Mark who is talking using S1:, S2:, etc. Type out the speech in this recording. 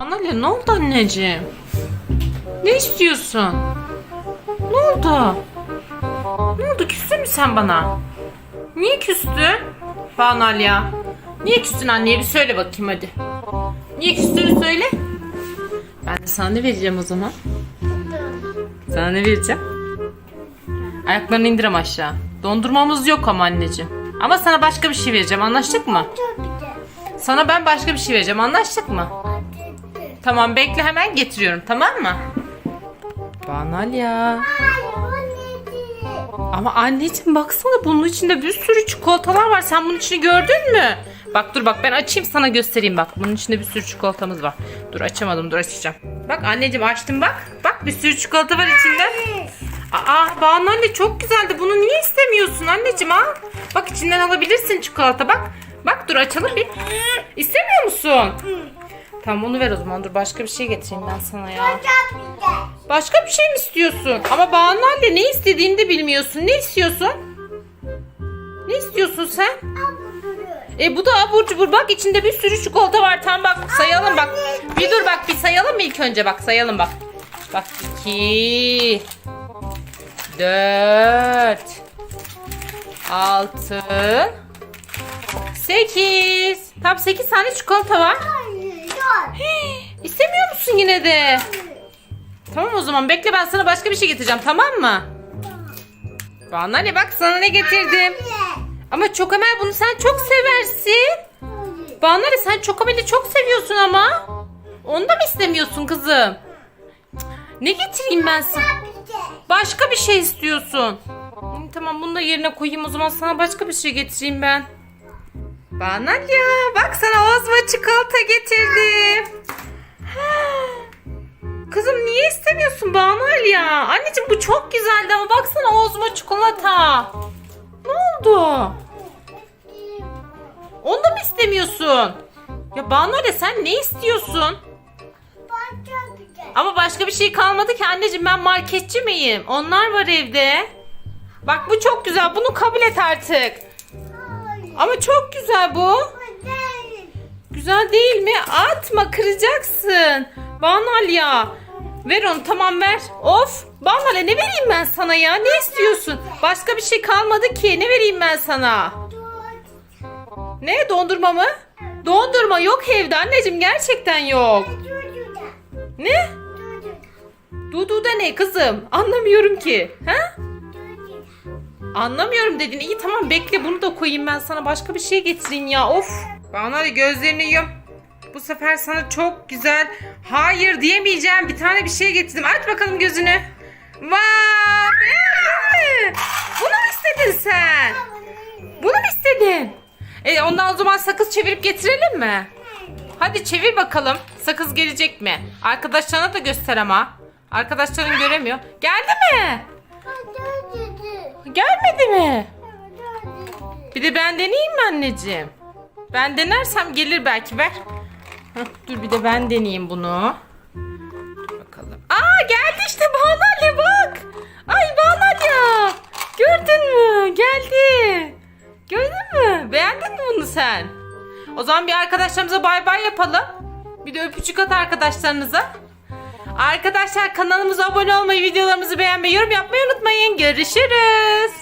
S1: Analia ne oldu anneciğim? Ne istiyorsun? Ne oldu? Ne oldu küstün mü sen bana? Niye küstün? Analia. Niye küstün anneye bir söyle bakayım hadi. Niye küstüğünü söyle. Ben de sana ne vereceğim o zaman? Sana ne vereceğim? Ayaklarını indir ama aşağı. Dondurmamız yok ama anneciğim. Ama sana başka bir şey vereceğim anlaştık mı? Sana ben başka bir şey vereceğim anlaştık mı? Tamam bekle hemen getiriyorum tamam mı? Banal ya. Ama anneciğim baksana bunun içinde bir sürü çikolatalar var. Sen bunun içini gördün mü? Bak dur bak ben açayım sana göstereyim bak. Bunun içinde bir sürü çikolatamız var. Dur açamadım dur açacağım. Bak anneciğim açtım bak. Bak bir sürü çikolata var içinde. Aa Banu anne çok güzeldi. Bunu niye istemiyorsun anneciğim ha? Bak içinden alabilirsin çikolata bak. Bak dur açalım bir. İstemiyor musun? Tamam onu ver o zaman. Dur başka bir şey getireyim ben sana ya. Başka bir şey mi istiyorsun? Ama Banu anne ne istediğini de bilmiyorsun. Ne istiyorsun? Ne istiyorsun sen? E bu da abur cubur. Bak içinde bir sürü çikolata var. Tamam bak sayalım bak. Bir dur bak bir sayalım mı ilk önce bak sayalım bak. Bak iki. Dört. Altı. Sekiz. Tam sekiz tane çikolata var. İstemiyor musun yine de? Tamam o zaman bekle ben sana başka bir şey getireceğim tamam mı? Bana ne bak sana ne getirdim. Ama Çokomel bunu sen çok seversin. Bana ne sen Çokomel'i çok seviyorsun ama. Onu da mı istemiyorsun kızım? Ne getireyim ben sana? Başka bir şey istiyorsun. Tamam bunu da yerine koyayım o zaman sana başka bir şey getireyim ben. Bana ya bak sana Ozma çikolata getirdim. Kızım niye istemiyorsun Banal ya? Anneciğim bu çok güzeldi ama baksana Ozma çikolata. Ne oldu? Onu da mı istemiyorsun? Ya Banal sen ne istiyorsun? Ama başka bir şey kalmadı ki anneciğim ben marketçi miyim? Onlar var evde. Bak bu çok güzel bunu kabul et artık. Ama çok güzel bu. Güzel değil mi? Atma kıracaksın. Banal ya. Ver onu tamam ver. Of. Banal ne vereyim ben sana ya? Ne istiyorsun? Başka bir şey kalmadı ki. Ne vereyim ben sana? Ne dondurma mı? Dondurma yok evde anneciğim gerçekten yok. Ne? Dudu da ne kızım? Anlamıyorum ki. Ha? Anlamıyorum dedin. İyi tamam bekle bunu da koyayım ben sana başka bir şey getireyim ya. Of. Bana hadi gözlerini yum. Bu sefer sana çok güzel hayır diyemeyeceğim bir tane bir şey getirdim. Aç bakalım gözünü. Vay! Bunu mu istedin sen? Bunu mu istedin? E ondan o zaman sakız çevirip getirelim mi? Hadi çevir bakalım. Sakız gelecek mi? Arkadaşlarına da göster ama. Arkadaşların göremiyor. Geldi mi? Gelmedi mi? Bir de ben deneyeyim mi anneciğim? Ben denersem gelir belki ver. Dur bir de ben deneyeyim bunu. Dur bakalım. Aa geldi işte Banalya bak. Ay Banalya. Gördün mü? Geldi. Gördün mü? Beğendin mi bunu sen? O zaman bir arkadaşlarımıza bay bay yapalım. Bir de öpücük at arkadaşlarınıza. Arkadaşlar kanalımıza abone olmayı, videolarımızı beğenmeyi, yorum yapmayı unutmayın. Görüşürüz.